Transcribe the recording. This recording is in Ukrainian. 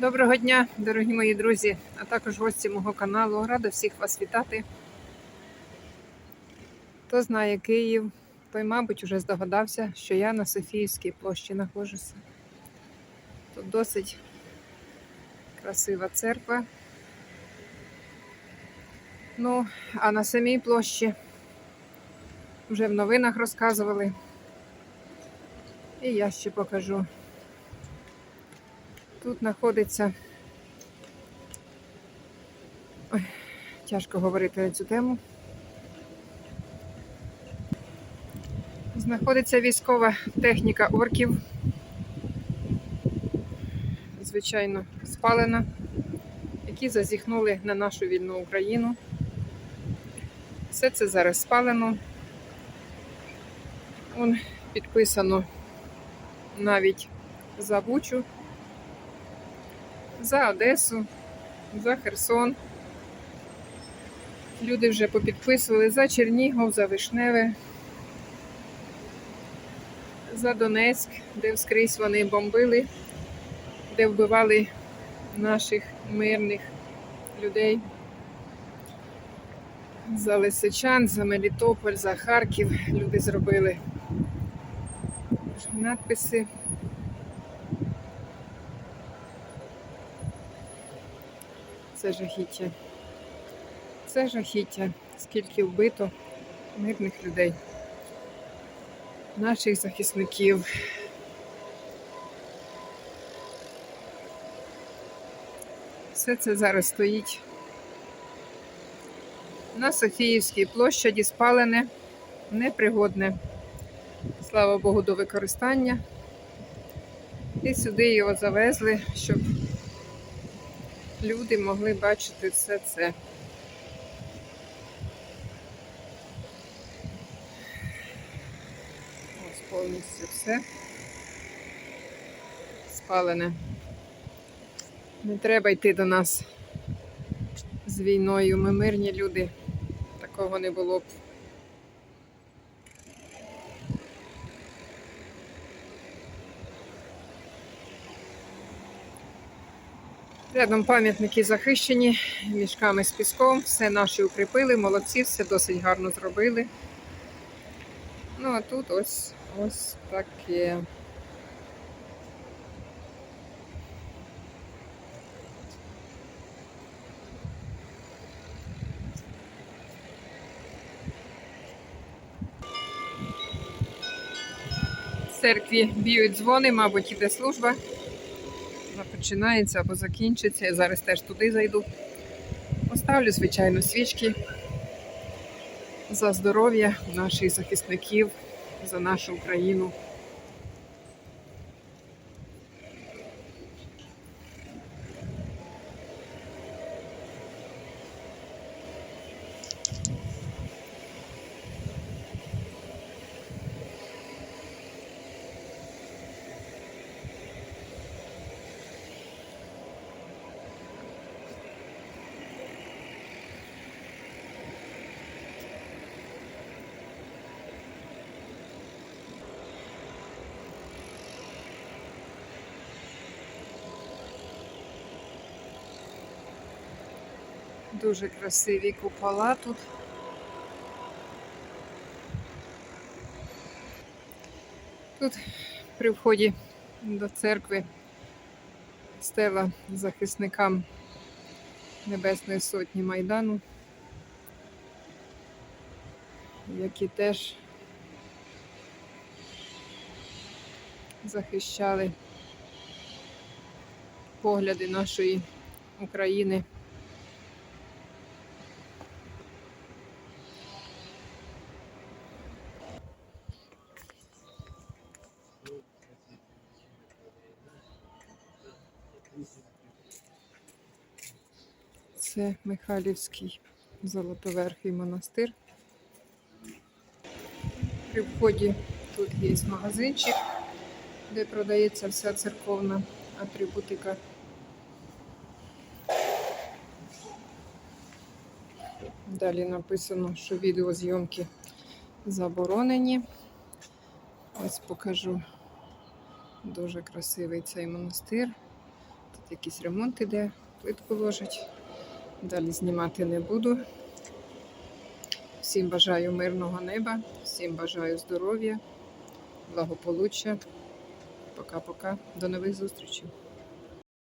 Доброго дня, дорогі мої друзі, а також гості мого каналу. Рада всіх вас вітати. Хто знає Київ, той, мабуть, вже здогадався, що я на Софіївській площі знаходжуся. Тут досить красива церква. Ну, а на самій площі вже в новинах розказували. І я ще покажу. Тут знаходиться. Ой, тяжко говорити на цю тему. Знаходиться військова техніка орків. Звичайно, спалена, які зазіхнули на нашу вільну Україну. Все це зараз спалено. Вон підписано навіть за Бучу за Одесу, за Херсон. Люди вже попідписували за Чернігов, за Вишневе, за Донецьк, де вскрізь вони бомбили, де вбивали наших мирних людей. За Лисичан, за Мелітополь, за Харків люди зробили надписи. Це жахіття. Це жахіття, скільки вбито мирних людей, наших захисників. Все це зараз стоїть на Софіївській площаді спалене, непригодне, слава Богу, до використання. І сюди його завезли, щоб люди могли бачити все це. Ось повністю все спалене. Не треба йти до нас з війною. Ми мирні люди. Такого не було б. Рядом пам'ятники захищені мішками з піском, все наші укріпили, молодці, все досить гарно зробили. Ну, а тут ось ось таке. В церкві б'ють дзвони, мабуть, іде служба. Починається або закінчиться. Я зараз теж туди зайду. Поставлю, звичайно, свічки за здоров'я наших захисників, за нашу Україну. Дуже красиві купола тут. Тут при вході до церкви стела захисникам Небесної Сотні Майдану, які теж захищали погляди нашої України. Це Михайлівський Золотоверхий монастир. При вході тут є магазинчик, де продається вся церковна атрибутика. Далі написано, що відеозйомки заборонені. Ось покажу дуже красивий цей монастир. Тут Якийсь ремонт іде, плитку ложать. Далі знімати не буду. Всім бажаю мирного неба, всім бажаю здоров'я, благополуччя. Пока-пока. До нових зустрічей.